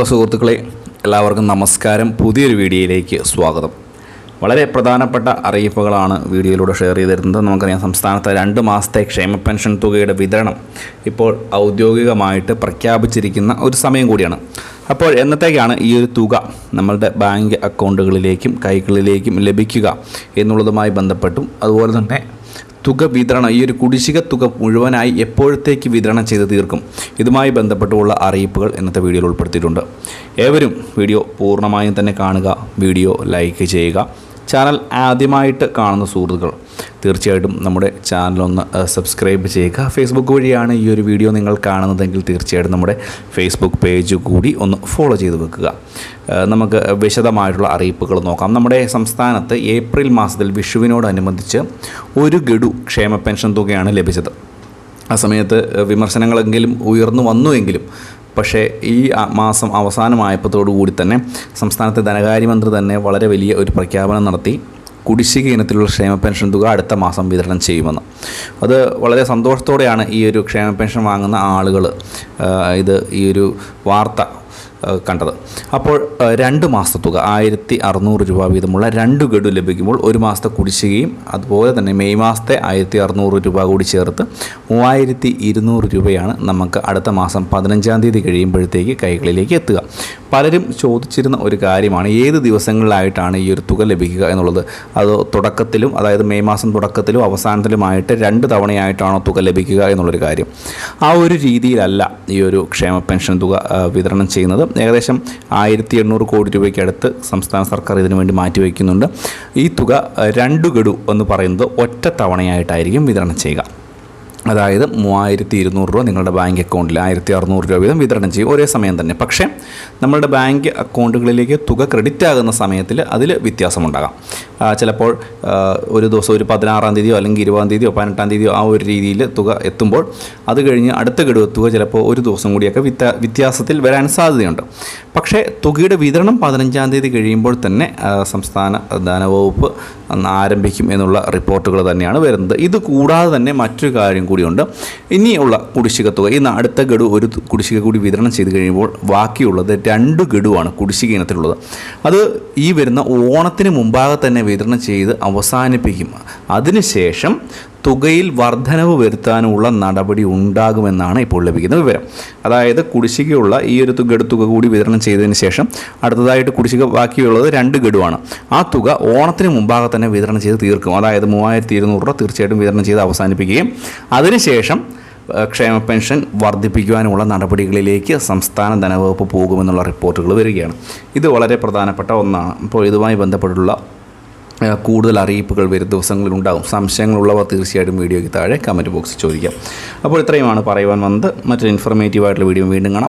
പ്രിയമുള്ള സുഹൃത്തുക്കളെ എല്ലാവർക്കും നമസ്കാരം. പുതിയൊരു വീഡിയോയിലേക്ക് സ്വാഗതം. വളരെ പ്രധാനപ്പെട്ട അറിയിപ്പുകളാണ് വീഡിയോയിലൂടെ ഷെയർ ചെയ്തിരുന്നത്. നമുക്കറിയാം സംസ്ഥാനത്തെ രണ്ട് മാസത്തെ ക്ഷേമ പെൻഷൻ തുകയുടെ വിതരണം ഇപ്പോൾ ഔദ്യോഗികമായിട്ട് പ്രഖ്യാപിച്ചിരിക്കുന്ന ഒരു സമയം കൂടിയാണ്. അപ്പോൾ എന്നത്തേക്കാണ് ഈ ഒരു തുക നമ്മളുടെ ബാങ്ക് അക്കൗണ്ടുകളിലേക്കും കൈകളിലേക്കും ലഭിക്കുക എന്നുള്ളതുമായി ബന്ധപ്പെട്ടും അതുപോലെ തന്നെ തുക വിതരണം ഈ ഒരു കുടിശ്ശിക തുക മുഴുവനായി എപ്പോഴത്തേക്ക് വിതരണം ചെയ്ത് തീർക്കും? ഇതുമായി ബന്ധപ്പെട്ടുള്ള അറിയിപ്പുകൾ ഇന്നത്തെ വീഡിയോയിൽ ഉൾപ്പെടുത്തിയിട്ടുണ്ട്. ഏവരും വീഡിയോ പൂർണമായും തന്നെ കാണുക വീഡിയോ ലൈക്ക് ചെയ്യുക. ചാനൽ ആദ്യമായിട്ട് കാണുന്ന സുഹൃത്തുക്കൾ തീർച്ചയായിട്ടും നമ്മുടെ ചാനലൊന്ന് സബ്സ്ക്രൈബ് ചെയ്യുക. ഫേസ്ബുക്ക് വഴിയാണ് ഈ ഒരു വീഡിയോ നിങ്ങൾ കാണുന്നതെങ്കിൽ തീർച്ചയായിട്ടും നമ്മുടെ ഫേസ്ബുക്ക് പേജ് കൂടി ഒന്ന് ഫോളോ ചെയ്ത് വെക്കുക. നമുക്ക് വിശദമായിട്ടുള്ള അറിയിപ്പുകൾ നോക്കാം. നമ്മുടെ സംസ്ഥാനത്ത് ഏപ്രിൽ മാസത്തിൽ വിഷുവിനോടനുബന്ധിച്ച് ഒരു ഗഡു ക്ഷേമ പെൻഷൻ തുകയാണ് ലഭിച്ചത്. ആ സമയത്ത് വിമർശനങ്ങളെങ്കിലും ഉയർന്നു വന്നുവെങ്കിലും പക്ഷേ ഈ മാസം അവസാനമായപ്പോഴത്തോടു കൂടി തന്നെ സംസ്ഥാനത്തെ ധനകാര്യമന്ത്രി തന്നെ വളരെ വലിയ ഒരു പ്രഖ്യാപനം നടത്തി. കുടിശ്ശിക ഇനത്തിലുള്ള ക്ഷേമ പെൻഷൻ തുക അടുത്ത മാസം വിതരണം ചെയ്യുമെന്ന്. അത് വളരെ സന്തോഷത്തോടെയാണ് ഈ ഒരു ക്ഷേമ പെൻഷൻ വാങ്ങുന്ന ആളുകൾ ഇത് ഈ ഒരു വാർത്ത കണ്ടത്. അപ്പോൾ രണ്ട് മാസത്തെ തുക ആയിരത്തി അറുന്നൂറ് രൂപ വീതമുള്ള രണ്ട് ഗഡു ലഭിക്കുമ്പോൾ ഒരു മാസത്തെ കുടിശ്ശികയും അതുപോലെ തന്നെ മെയ് മാസത്തെ ആയിരത്തി അറുന്നൂറ് രൂപ കൂടി ചേർത്ത് മൂവായിരത്തി ഇരുന്നൂറ് രൂപയാണ് നമുക്ക് അടുത്ത മാസം പതിനഞ്ചാം തീയതി കഴിയുമ്പോഴത്തേക്ക് കൈകളിലേക്ക് എത്തുക. പലരും ചോദിച്ചിരുന്ന ഒരു കാര്യമാണ് ഏത് ദിവസങ്ങളിലായിട്ടാണ് ഈ ഒരു തുക ലഭിക്കുക എന്നുള്ളത്? അത് തുടക്കത്തിലും അതായത് മെയ് മാസം തുടക്കത്തിലും അവസാനത്തിലുമായിട്ട് രണ്ട് തവണയായിട്ടാണോ തുക ലഭിക്കുക എന്നുള്ളൊരു കാര്യം. ആ ഒരു രീതിയിലല്ല ഈ ഒരു ക്ഷേമ പെൻഷൻ തുക വിതരണം ചെയ്യുന്നത്. ഏകദേശം ആയിരത്തി എണ്ണൂറ് കോടി രൂപയ്ക്ക് അടുത്ത് സംസ്ഥാന സർക്കാർ ഇതിനു വേണ്ടി മാറ്റിവെക്കുന്നുണ്ട്. ഈ തുക രണ്ട് ഗഡു എന്ന് പറയുന്നത് ഒറ്റ തവണയായിട്ടായിരിക്കും വിതരണം ചെയ്യുക. അതായത് മൂവായിരത്തി ഇരുന്നൂറ് രൂപ നിങ്ങളുടെ ബാങ്ക് അക്കൗണ്ടിൽ ആയിരത്തി അറുന്നൂറ് രൂപ വീതം വിതരണം ചെയ്യും ഒരേ സമയം തന്നെ. പക്ഷേ നമ്മളുടെ ബാങ്ക് അക്കൗണ്ടുകളിലേക്ക് തുക ക്രെഡിറ്റ് ആകുന്ന സമയത്തിൽ അതിൽ വ്യത്യാസമുണ്ടാകാം. ചിലപ്പോൾ ഒരു ദിവസം ഒരു പതിനാറാം തീയതിയോ അല്ലെങ്കിൽ ഇരുപതാം തീയതിയോ പതിനെട്ടാം തീയതിയോ ആ ഒരു രീതിയിൽ തുക എത്തുമ്പോൾ അത് കഴിഞ്ഞ് അടുത്ത ഗഡു തുക ചിലപ്പോൾ ഒരു ദിവസം കൂടിയൊക്കെ വ്യത്യാ വ്യത്യാസത്തിൽ വരാൻ സാധ്യതയുണ്ട്. പക്ഷേ തുകയുടെ വിതരണം പതിനഞ്ചാം തീയതി കഴിയുമ്പോൾ തന്നെ സംസ്ഥാന ധനവകുപ്പ് ആരംഭിക്കും എന്നുള്ള റിപ്പോർട്ടുകൾ തന്നെയാണ് വരുന്നത്. ഇത് കൂടാതെ തന്നെ മറ്റൊരു കാര്യം കൂടിയുണ്ട്. ഇനിയുള്ള കുടിശ്ശിക തുക ഇന്ന് അടുത്ത ഗഡു ഒരു കുടിശ്ശിക കൂടി വിതരണം ചെയ്ത് കഴിയുമ്പോൾ ബാക്കിയുള്ളത് രണ്ട് ഗഡുവാണ് കുടിശ്ശിക ഇനത്തിലുള്ളത്. അത് ഈ വരുന്ന ഓണത്തിന് മുമ്പാകെ തന്നെ വിതരണം ചെയ്ത് അവസാനിപ്പിക്കും. അതിനുശേഷം തുകയിൽ വർധനവ് വരുത്താനുള്ള നടപടി ഉണ്ടാകുമെന്നാണ് ഇപ്പോൾ ലഭിക്കുന്ന വിവരം. അതായത് കുടിശ്ശികയുള്ള ഈ ഒരു തുക തുക കൂടി വിതരണം ചെയ്തതിന് ശേഷം അടുത്തതായിട്ട് കുടിശ്ശിക ബാക്കിയുള്ളത് രണ്ട് ഗഡുവാണ്. ആ തുക ഓണത്തിന് മുമ്പാകെ തന്നെ വിതരണം ചെയ്ത് തീർക്കും. അതായത് മൂവായിരത്തി ഇരുന്നൂറ് രൂപ തീർച്ചയായിട്ടും വിതരണം ചെയ്ത് അവസാനിപ്പിക്കുകയും അതിനുശേഷം ക്ഷേമ പെൻഷൻ വർദ്ധിപ്പിക്കുവാനുള്ള നടപടികളിലേക്ക് സംസ്ഥാന ധനവകുപ്പ് പോകുമെന്നുള്ള റിപ്പോർട്ടുകൾ വരികയാണ്. ഇത് വളരെ പ്രധാനപ്പെട്ട ഒന്നാണ്. അപ്പോൾ ഇതുമായി ബന്ധപ്പെട്ടുള്ള കൂടുതൽ അറിയിപ്പുകൾ വരും ദിവസങ്ങളിൽ ഉണ്ടാകും. സംശയങ്ങളുള്ളവർ തീർച്ചയായിട്ടും വീഡിയോയ്ക്ക് താഴെ കമന്റ് ബോക്സിൽ ചോദിക്കാം. അപ്പോൾ ഇത്രയുമാണ് പറയുവാൻ വന്നത്. മറ്റൊരു ഇൻഫർമേറ്റീവ് ആയിട്ടുള്ള വീഡിയോ വീണ്ടും കാണാം.